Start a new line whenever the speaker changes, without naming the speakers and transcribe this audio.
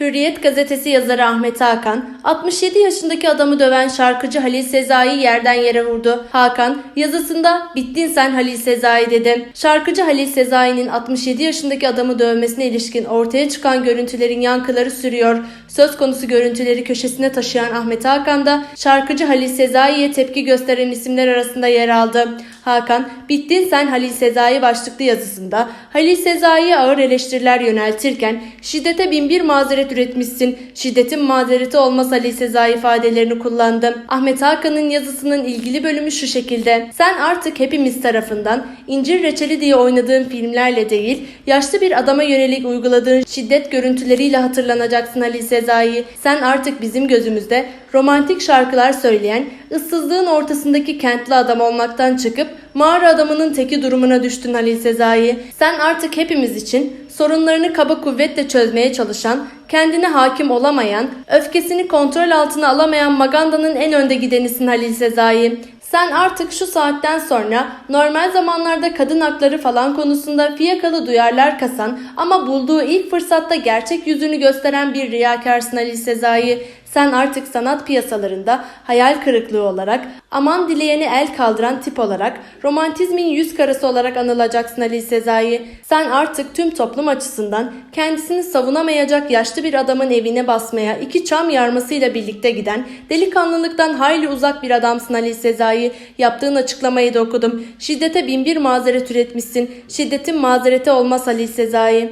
Hürriyet gazetesi yazarı Ahmet Hakan, 67 yaşındaki adamı döven şarkıcı Halil Sezai'yi yerden yere vurdu. Hakan, yazısında bittin sen Halil Sezai dedi. Şarkıcı Halil Sezai'nin 67 yaşındaki adamı dövmesine ilişkin ortaya çıkan görüntülerin yankıları sürüyor. Söz konusu görüntüleri köşesine taşıyan Ahmet Hakan da şarkıcı Halil Sezai'ye tepki gösteren isimler arasında yer aldı. Hakan, bittin sen Halil Sezai başlıklı yazısında Halil Sezai'ye ağır eleştiriler yöneltirken şiddete binbir mazeret üretmişsin, şiddetin mazereti olmaz Halil Sezai ifadelerini kullandı. Ahmet Hakan'ın yazısının ilgili bölümü şu şekilde. Sen artık hepimiz tarafından incir reçeli diye oynadığın filmlerle değil, yaşlı bir adama yönelik uyguladığın şiddet görüntüleriyle hatırlanacaksın Halil Sezai. Sen artık bizim gözümüzde romantik şarkılar söyleyen, ıssızlığın ortasındaki kentli adam olmaktan çıkıp mağara adamının teki durumuna düştün Halil Sezai. Sen artık hepimiz için sorunlarını kaba kuvvetle çözmeye çalışan, kendine hakim olamayan, öfkesini kontrol altına alamayan Maganda'nın en önde gidenisin Halil Sezai. Sen artık şu saatten sonra normal zamanlarda kadın hakları falan konusunda fiyakalı duyarlar kasan ama bulduğu ilk fırsatta gerçek yüzünü gösteren bir riyakarsın Halil Sezai. Sen artık sanat piyasalarında hayal kırıklığı olarak, aman dileyeni el kaldıran tip olarak, romantizmin yüz karası olarak anılacaksın Ali Sezai. Sen artık tüm toplum açısından kendisini savunamayacak yaşlı bir adamın evine basmaya iki çam yarmasıyla birlikte giden, delikanlılıktan hayli uzak bir adamsın Ali Sezai. Yaptığın açıklamayı da okudum. Şiddete binbir mazeret üretmişsin. Şiddetin mazereti olmaz Ali Sezai.